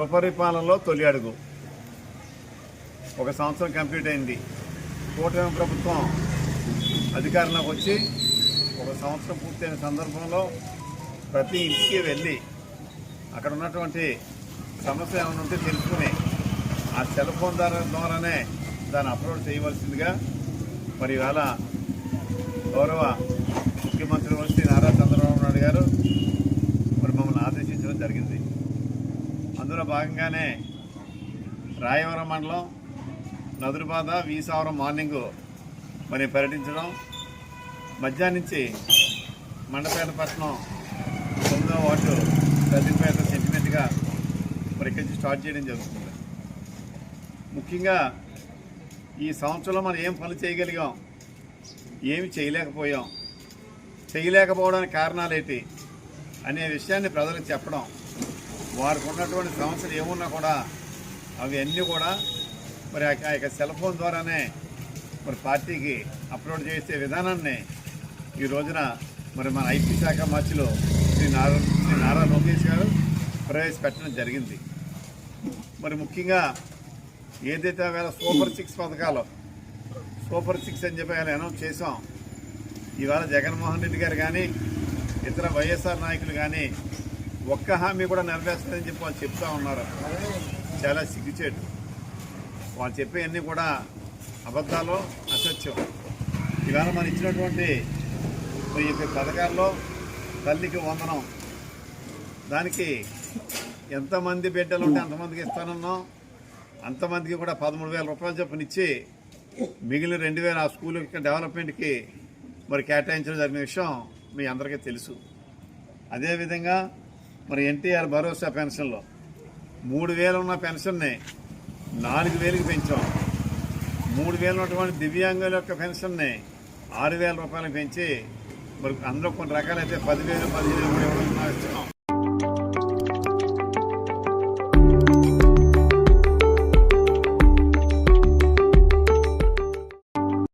సుపరిపాలనలో తొలి అడుగు. ఒక సంవత్సరం కంప్లీట్ అయింది. కూటమి ప్రభుత్వం అధికారంలోకి వచ్చి ఒక సంవత్సరం పూర్తయిన సందర్భంలో ప్రతి ఇంటికి వెళ్ళి అక్కడ ఉన్నటువంటి సమస్య ఏమైనా ఉంటే తెలుసుకుని ఆ సెల్ ఫోన్ ద్వారానే దాన్ని అప్లోడ్ చేయవలసిందిగా మరి ఇవాళ గౌరవ ముఖ్యమంత్రి శ్రీ నారా చంద్రబాబు నాయుడు గారు మరి మమ్మల్ని ఆదేశించడం జరిగింది. అందులో భాగంగానే రాయవరం మండలం నదురుబాద వీసావరం మార్నింగ్ మరి పర్యటించడం. మధ్యాహ్నం నుంచి మండపేట పట్టణం తొమ్మిదో వార్డు ప్రతిపేట సెంటిమెంట్గా మరి ఇక్కడి నుంచి స్టార్ట్ చేయడం జరుగుతుంది. ముఖ్యంగా ఈ సంవత్సరంలో మనం ఏం పనులు చేయగలిగాం ఏమి చేయలేకపోయాం చేయలేకపోవడానికి కారణాలు అనే విషయాన్ని ప్రజలకు చెప్పడం వారికి ఉన్నటువంటి సమస్యలు ఏమున్నా కూడా అవి అన్నీ కూడా మరి ఆ ఆ యొక్క సెల్ ఫోన్ ద్వారానే మరి పార్టీకి అప్లోడ్ చేసే విధానాన్ని ఈ రోజున మరి మన ఐటీ శాఖ మార్చిలో శ్రీ నారా శ్రీ నారా లోకేష్ గారు ప్రవేశపెట్టడం జరిగింది. మరి ముఖ్యంగా ఏదైతే వేళ సూపర్ సిక్స్ పథకాలు సూపర్ సిక్స్ అని చెప్పి ఆయన అనౌన్స్ చేసాం ఇవాళ జగన్మోహన్ రెడ్డి గారు కానీ ఇతర వైఎస్ఆర్ నాయకులు కానీ ఒక్క హామీ కూడా నెరవేర్చలేదని చెప్పి వాళ్ళు చెప్తా ఉన్నారు. చాలా సిగ్గుచేటు. వాళ్ళు చెప్పేవన్నీ కూడా అబద్ధాలు అసత్యం. ఇవాళ మనం ఇచ్చినటువంటి ఈ పథకాల్లో తల్లికి వందనం. దానికి ఎంతమంది బిడ్డలు ఉంటే అంతమందికి ఇస్తానన్నాం. అంతమందికి కూడా పదమూడు వేల రూపాయలు చొప్పున ఇచ్చి మిగిలిన రెండు వేల ఆ స్కూల్ డెవలప్మెంట్కి మరి కేటాయించడం జరిగిన విషయం మీ అందరికీ తెలుసు. అదేవిధంగా మరి ఎన్టీఆర్ భరోసా పెన్షన్లో మూడు వేలు ఉన్న పెన్షన్ని నాలుగు వేలకు పెంచాం. మూడు వేలు ఉన్నటువంటి దివ్యాంగుల యొక్క పెన్షన్ని ఆరు వేల రూపాయలు పెంచి మరి అందులో కొన్ని రకాలైతే పదివేలు పదిహేను కూడా ఇవ్వడం